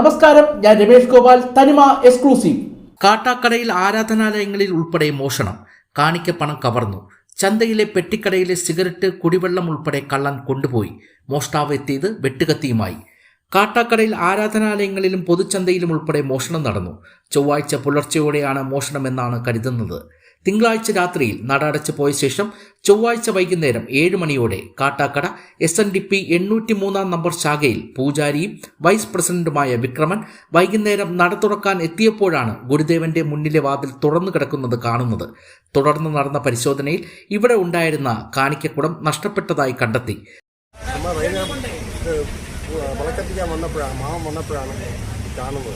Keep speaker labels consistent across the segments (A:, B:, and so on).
A: നമസ്കാരം ഞാൻ രമേഷ് ഗോപാൽ തനിമ എക്സ്ക്ലൂസീവ് കാട്ടാക്കടയിൽ ആരാധനാലയങ്ങളിൽ ഉൾപ്പെടെ മോഷണം. കാണിക്ക പണം കവർന്നു. ചന്തയിലെ പെട്ടിക്കടയിലെ സിഗരറ്റ് കുടിവെള്ളം ഉൾപ്പെടെ കള്ളൻ കൊണ്ടുപോയി. മോഷ്ടാവ് എത്തിയത് വെട്ടുകത്തിയുമായി. കാട്ടാക്കടയിൽ ആരാധനാലയങ്ങളിലും പൊതുചന്തയിലും ഉൾപ്പെടെ മോഷണം നടന്നു. ചൊവ്വാഴ്ച പുലർച്ചെയോടെയാണ് മോഷണമെന്നാണ് കരുതുന്നത്. തിങ്കളാഴ്ച രാത്രിയിൽ നട അടച്ചു പോയ ശേഷം ചൊവ്വാഴ്ച വൈകുന്നേരം ഏഴ് മണിയോടെ Kattakada S N D P എണ്ണൂറ്റി മൂന്നാം നമ്പർ ശാഖയിൽ പൂജാരിയും വൈസ് പ്രസിഡന്റുമായ വിക്രമൻ വൈകുന്നേരം നട തുറക്കാൻ എത്തിയപ്പോഴാണ് ഗുരുദേവന്റെ മുന്നിലെ വാതിൽ തുറന്നു കിടക്കുന്നത് കാണുന്നത്. തുടർന്ന് നടന്ന പരിശോധനയിൽ ഇവിടെ ഉണ്ടായിരുന്ന കാണിക്കക്കുടം നഷ്ടപ്പെട്ടതായി കണ്ടെത്തി.
B: വന്നപ്പോഴാണ് മാവൻ വന്നപ്പോഴാണ് കാണുന്നത്.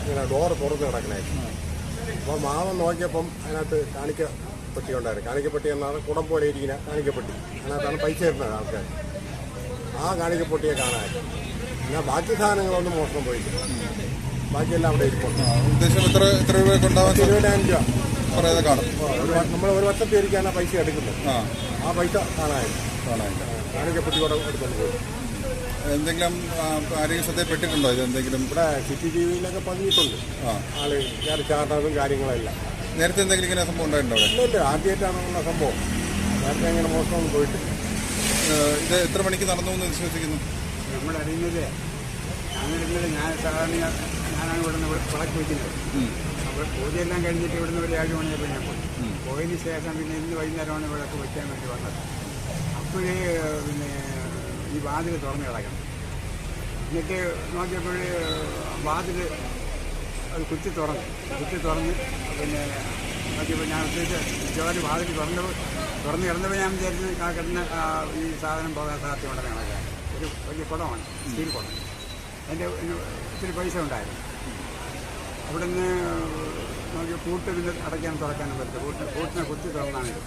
B: ഇങ്ങനെ ഡോറ് തുറന്ന് കിടക്കണേ. അപ്പോൾ മാവ് നോക്കിയപ്പം അതിനകത്ത് കാണിക്ക പെട്ടി ഉണ്ടായിരുന്നു. കാണിക്കപ്പെട്ടി എന്നാണ് കുടം പോലെ ഇരിക്കുന്ന കാണിക്കപ്പെട്ടി. അതിനകത്താണ് പൈസ ഇടുന്നത് ആൾക്കാർ. ആ കാണിക്കപ്പെട്ടിയെ കാണാൻ. എന്നാൽ ബാക്കി സാധനങ്ങളൊന്നും മോഷണം പോയിട്ടില്ല. ബാക്കിയെല്ലാം അവിടെ ഇരിപ്പുണ്ട്.
C: ഉദ്ദേശം എത്ര എത്ര രൂപയൊക്കെ ഉണ്ടാവാൻ സാധ്യത
B: ഇരുപതിനായിരം രൂപ. നമ്മൾ ഒരു വർഷത്തെ ഇരിക്കാനാണ് പൈസ എടുക്കുന്നത്.
C: ആ.
B: പൈസ കാണാനില്ല.
C: കാണാനില്ല
B: കാണിക്കപ്പെട്ടി കൂടെ എടുക്കുന്നത് പോയി.
C: എന്തെങ്കിലും ആരെങ്കിലും ശ്രദ്ധയിൽപ്പെട്ടിട്ടുണ്ടോ ഇത് എന്തെങ്കിലും?
B: ഇവിടെ സി ടി വിയിലൊക്കെ പതിഞ്ഞിട്ടുണ്ട്
C: ആ.
B: ആൾ കയറി ചാട്ടതും കാര്യങ്ങളെല്ലാം.
C: നേരത്തെ എന്തെങ്കിലും ഇങ്ങനെ സംഭവം ഉണ്ടായിട്ടുണ്ടോ അവിടെ?
B: ഇല്ല ഇല്ല ആദ്യമായിട്ടാണുള്ള സംഭവം. നേരത്തെ അങ്ങനെ മോശമൊന്നും പോയിട്ട്.
C: ഏഹ്, ഇത് എത്ര മണിക്ക് നടന്നു എന്ന് വിശ്വസിക്കുന്നു?
D: നമ്മളറിയുന്നത് അങ്ങനെയുള്ളത് ഞാൻ സാധാരണ ഞാൻ- ഞാനാണ് ഇവിടെ നിന്ന് വിളക്ക് വയ്ക്കുന്നത്. അപ്പോൾ പൂജയെല്ലാം കഴിഞ്ഞിട്ട് ഇവിടുന്ന് ഒരു ഏഴ് മണിയപ്പോൾ ഞാൻ പോയി. പോയതിന് ശേഷം പിന്നെ ഇന്ന് വൈകുന്നേരമാണ് വിളക്ക് വയ്ക്കാൻ വേണ്ടി വന്നത്. അപ്പോഴേ പിന്നെ ഈ വാതിൽ തുറന്ന് കിടക്കണം. എന്നിട്ട് നോക്കിയപ്പോൾ വാതിൽ അത് കുത്തി തുറന്നു. കുത്തി തുറന്ന് പിന്നെ നോക്കിയപ്പോൾ ഞാൻ ഉദ്ദേശിച്ച ജോലി വാതിൽ തുറന്ന് തുറന്ന് കിടന്നപ്പോൾ ഞാൻ വിചാരിച്ചു ആ കിടന്ന ഈ സാധനം പോകാൻ സാധ്യതയുണ്ടെന്ന് കണക്കാൻ ഒരു വലിയ കുടമാണ് സ്റ്റീൽ കുടം. എന്റെ ഇത്തിരി പൈസ ഉണ്ടായിരുന്നു. അവിടെ നിന്ന് നോക്കി കൂട്ട് പിന്നെ അടയ്ക്കാൻ തുറക്കാനും പറ്റും കൂട്ട് കൂട്ടിനെ കുത്തി തുറന്നാണിത്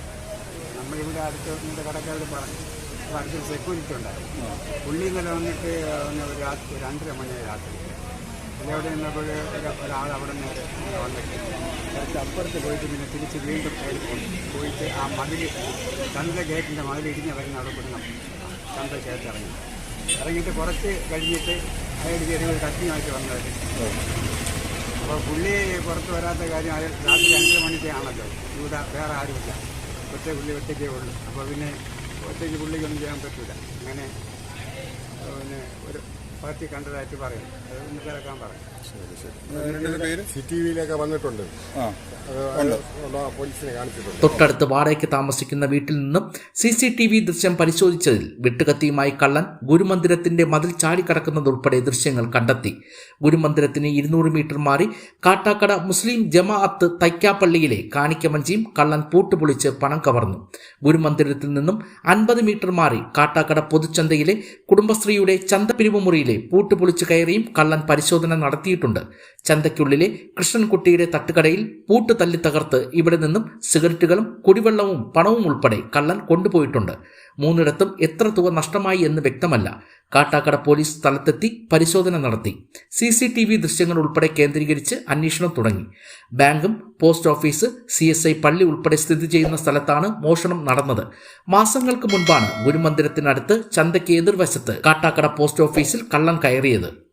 D: നമ്മളിവിടെ അടുത്ത് കടക്കാരോട് പറഞ്ഞു. അടുത്തൊരു സെക്യൂരിറ്റി ഉണ്ടായിരുന്നു പുള്ളി ഇന്നലെ വന്നിട്ട് ഒരു രാത്രി രണ്ടര മണി രാത്രി. അവിടെ നിന്നപ്പോൾ ഒരു- ഒരാൾ അവിടെ നിന്ന് ഇങ്ങനെ വന്നിട്ട് കുറച്ച് അപ്പുറത്ത് പോയിട്ട് പിന്നെ തിരിച്ച് വീണ്ടും പോയിട്ട് ആ മതിൽ ചന്ത ഗേറ്റിന്റെ മതിൽ ഇടിഞ്ഞ് വരുന്ന അവിടെ കൂടി ചന്ത ചേർത്ത് ഇറങ്ങി. ഇറങ്ങിയിട്ട് കുറച്ച് കഴിഞ്ഞിട്ട് അയാൾ ചെറിയ ഒരു കത്തിയുമായിട്ട് വന്നത്. അപ്പോൾ പുള്ളി പുറത്ത് വരാത്ത കാര്യം അയാൾ രാത്രി അഞ്ചര മണിക്കാണല്ലോ ഇവിടെ വേറെ ആരുമില്ല. ഒറ്റ പുള്ളി ഒറ്റയ്ക്കേ ഉള്ളൂ. അപ്പോൾ പിന്നെ ഒറ്റയ്ക്ക് പുള്ളിക്കൊന്നും ചെയ്യാൻ പറ്റില്ല അങ്ങനെ പിന്നെ ഒരു പാർട്ടി കണ്ടതായിട്ട് പറയും. അത് ഒന്ന് പറയും.
C: ശരി
B: വിയിലൊക്കെ വന്നിട്ടുണ്ട്. പോലീസിനെ കാണിച്ചിട്ടുണ്ട്.
A: തൊട്ടടുത്ത് വാടകയ്ക്ക് താമസിക്കുന്ന വീട്ടിൽ നിന്നും സി സി ടി വി ദൃശ്യം പരിശോധിച്ചതിൽ വെട്ടുകത്തിയുമായി കള്ളൻ ഗുരുമന്ദിരത്തിന്റെ മതിൽ ചാടിക്കടക്കുന്നതുൾപ്പെടെ ദൃശ്യങ്ങൾ കണ്ടെത്തി. ഗുരുമന്ദിരത്തിന് ഇരുന്നൂറ് മീറ്റർ മാറി കാട്ടാക്കട മുസ്ലിം ജമാഅത്ത് തൈക്കാപ്പള്ളിയിലെ കാണിക്കമഞ്ചിയും കള്ളൻ പൂട്ടുപൊളിച്ച് പണം കവർന്നു. ഗുരുമന്ദിരത്തിൽ നിന്നും അൻപത് മീറ്റർ മാറി കാട്ടാക്കട പൊതുചന്തയിലെ കുടുംബശ്രീയുടെ ചന്തപിരിവ് മുറിയിലെ പൂട്ടുപൊളിച്ച് കയറിയും കള്ളൻ പരിശോധന നടത്തിയിട്ടുണ്ട്. ചന്തയ്ക്കുള്ളിലെ കൃഷ്ണൻകുട്ടിയുടെ തട്ടുകടയിൽ പൂട്ട് തല്ലി തകർത്ത് ഇവിടെ നിന്നും സിഗരറ്റുകളും കുടിവെള്ളവും പണവും ഉൾപ്പെടെ കള്ളൻ കൊണ്ടുപോയിട്ടുണ്ട്. മൂന്നിടത്തും എത്ര തുക നഷ്ടമായി എന്ന് വ്യക്തമല്ല. കാട്ടാക്കട പോലീസ് സ്ഥലത്തെത്തി പരിശോധന നടത്തി. സി സി ടി വി ദൃശ്യങ്ങൾ ഉൾപ്പെടെ കേന്ദ്രീകരിച്ച് അന്വേഷണം തുടങ്ങി. ബാങ്കും post office C S I പള്ളി ഉൾപ്പെടെ സ്ഥിതി ചെയ്യുന്ന സ്ഥലത്താണ് മോഷണം നടന്നത്. മാസങ്ങൾക്ക് മുൻപാണ് ഗുരുമന്ദിരത്തിനടുത്ത് ചന്തയ്ക്ക് എതിർവശത്ത് കാട്ടാക്കട പോസ്റ്റ് ഓഫീസിൽ കള്ളൻ കയറിയത്.